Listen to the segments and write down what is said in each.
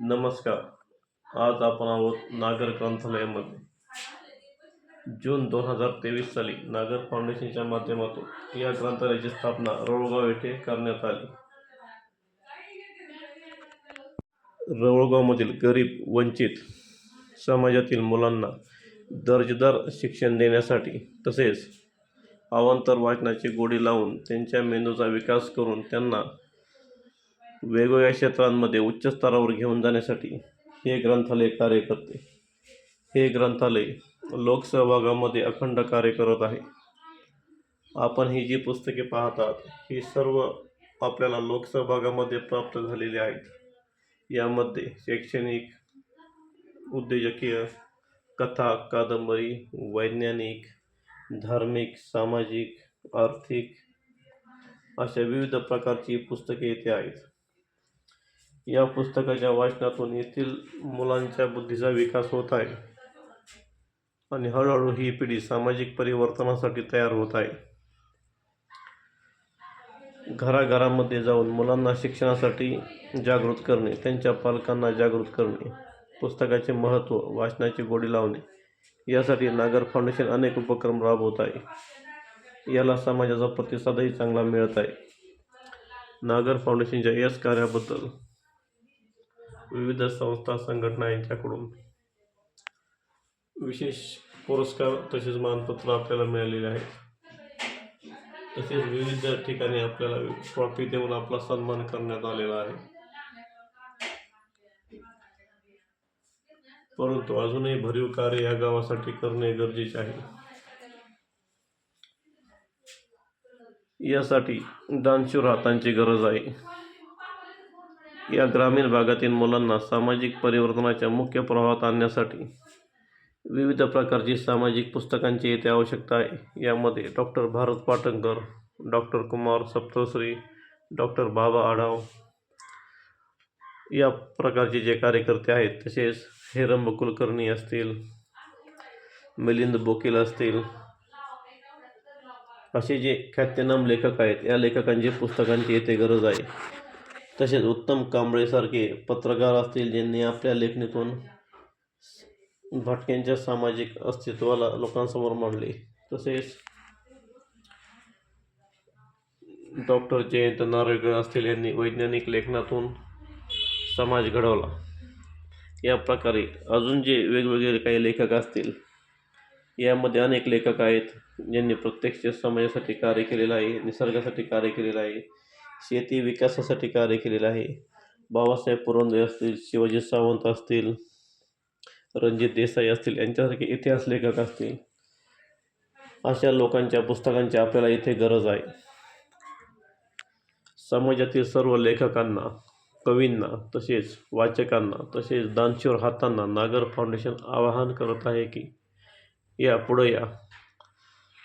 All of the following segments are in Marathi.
नमस्कार. आज आपण आहोत नागर ग्रंथालयामध्ये. जून दोन हजार तेवीस साली नागर फाउंडेशनच्या माध्यमातून या ग्रंथालयाची स्थापना रवळगाव येथे करण्यात आली. रवळगावमधील गरीब वंचित समाजातील मुलांना दर्जेदार शिक्षण देण्यासाठी तसेच अवांतर वाचनाची गोडी लावून त्यांच्या मेंदूचा विकास करून त्यांना वेगवेगळ्या क्षेत्रांमध्ये उच्च स्तरावर घेऊन जाण्यासाठी हे ग्रंथालय कार्य करते. हे ग्रंथालय लोकसहभागामध्ये अखंड कार्य करत आहे. आपण ही जी पुस्तके पाहतात ही सर्व आपल्याला लोकसहभागामध्ये प्राप्त झालेली आहेत. यामध्ये शैक्षणिक उद्योजकीय कथा कादंबरी वैज्ञानिक धार्मिक सामाजिक आर्थिक अशा विविध प्रकारची पुस्तके येथे आहेत. या पुस्तकाच्या वाचनातून येथील मुलांच्या बुद्धीचा विकास होत आहे. आणि हळूहळू ही पिढी सामाजिक परिवर्तनासाठी तयार होत आहे. घराघरामध्ये जाऊन मुलांना शिक्षणासाठी जागृत करणे त्यांच्या पालकांना जागृत करणे पुस्तकाचे महत्त्व वाचनाची गोडी लावणे यासाठी नागर फाउंडेशन अनेक उपक्रम राबवत आहे. याला समाजाचा प्रतिसादही चांगला मिळत आहे. नागर फाउंडेशनच्या यश कार्याबद्दल विविध संस्था संघटना यांच्याकडून विशेष पुरस्कार तसेच मानपत्र आपल्याला मिळालेले आहेत. तसेच विविध ठिकाणी आपल्याला ट्रॉफी देऊन आपला सन्मान करण्यात आलेला आहे. परंतु अजूनही भरीव कार्य या गावासाठी करणे गरजेचे आहे. यासाठी दानशूर हातांची गरज आहे. या ग्रामीण भागातील मुलांना सामाजिक परिवर्तनाच्या मुख्य प्रवाहात आणण्यासाठी विविध प्रकारची सामाजिक पुस्तकांची येथे आवश्यकता आहे. यामध्ये doctor Bharat Patankar doctor Kumar Saptashri doctor Baba Adhav या प्रकारचे जे कार्यकर्ते आहेत तसेच हेरंब कुलकर्णी असतील मिलिंद बोकील असतील असे जे ख्यातनाम लेखक आहेत या लेखकांची पुस्तकांची येथे गरज आहे. तसेच उत्तम कांबळेसारखे पत्रकार असतील ज्यांनी आपल्या लेखणीतून भटक्यांच्या सामाजिक अस्तित्वाला लोकांसमोर मांडले. तसेच डॉक्टर जयंत नारळकर असतील यांनी वैज्ञानिक लेखनातून समाज घडवला. या प्रकारे अजून जे वेगवेगळे काही लेखक असतील यामध्ये अनेक लेखक आहेत ज्यांनी प्रत्यक्ष समाजासाठी कार्य केलेलं आहे निसर्गासाठी कार्य केलेलं आहे. शेती विकासासाठी कार्य केलेलं आहे. बाबासाहेब पुरंदरे असतील शिवाजी सावंत असतील रणजित देसाई असतील यांच्यासारखे इतिहास लेखक असतील अशा लोकांच्या पुस्तकांची आपल्याला इथे गरज आहे. समाजातील सर्व लेखकांना कवींना तसेच वाचकांना तसेच दानशूर हातांना नागर फाउंडेशन आवाहन करत आहे की या पुढे या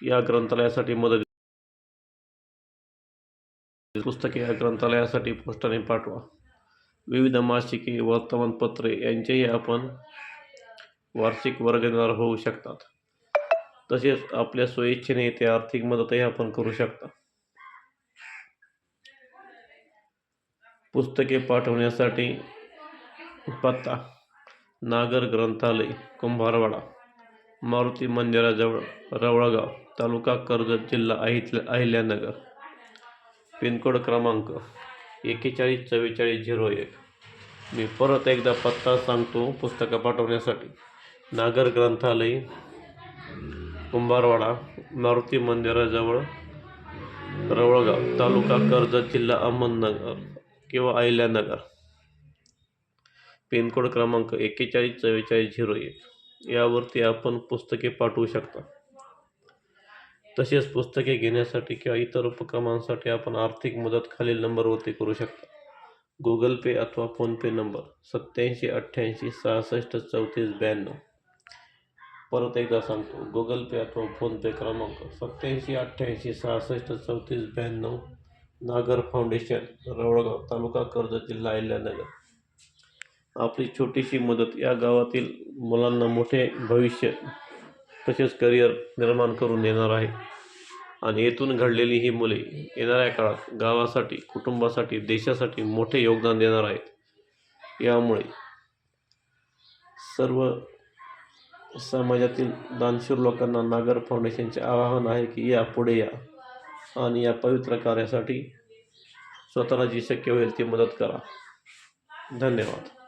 या ग्रंथालयासाठी मदत पुस्तके या ग्रंथालयासाठी पोस्टाने पाठवा. विविध मासिके वर्तमानपत्रे यांचेही आपण वार्षिक वर्गणार होऊ शकतात. तसेच आपल्या स्वइच्छेने ते आर्थिक मदतही आपण करू शकता. पुस्तके पाठवण्यासाठी पत्ता नागर ग्रंथालय कुंभारवाडा मारुती मंदिराजवळ रवळगाव तालुका कर्जत जिल्हा अहिल्या अहिल्यानगर पिनकोड क्रमांक एक्केचाळीस चव्वेचाळीस झिरो एक. मी परत एकदा पत्ता सांगतो पुस्तकं पाठवण्यासाठी. नागर ग्रंथालय कुंभारवाडा मारुती मंदिराजवळ रवळगाव तालुका कर्जत जिल्हा अहमदनगर किंवा अहिल्यानगर. पिनकोड क्रमांक एक्केचाळीस चव्वेचाळीस झिरो एक. यावरती आपण पुस्तके पाठवू शकता. तसेच पुस्तके घेण्यासाठी किंवा इतर उपक्रमांसाठी आपण आर्थिक मदत खालील नंबरवरती करू शकता. गुगल पे अथवा फोनपे नंबर सत्याऐंशी अठ्ठ्याऐंशी सहासष्ट चौतीस ब्याण्णव. परत एकदा सांगतो गुगल पे अथवा फोनपे क्रमांक सत्याऐंशी अठ्ठ्याऐंशी सहासष्ट चौतीस ब्याण्णव नागर फाउंडेशन रवळगाव तालुका कर्जत जिल्हा अहिल्यानगर. आपली छोटीशी मदत या गावातील मुलांना मोठे भविष्य तसेच करिअर निर्माण करून देणार आहे. आणि येथून घडलेली ही मुले येणाऱ्या काळात गावासाठी कुटुंबासाठी देशासाठी मोठे योगदान देणार आहेत. यामुळे सर्व समाजातील दानशूर लोकांना नागर फाउंडेशनचे आवाहन आहे की या पुढे या आणि या पवित्र कार्यासाठी स्वतःला जी शक्य होईल ती मदत करा. धन्यवाद.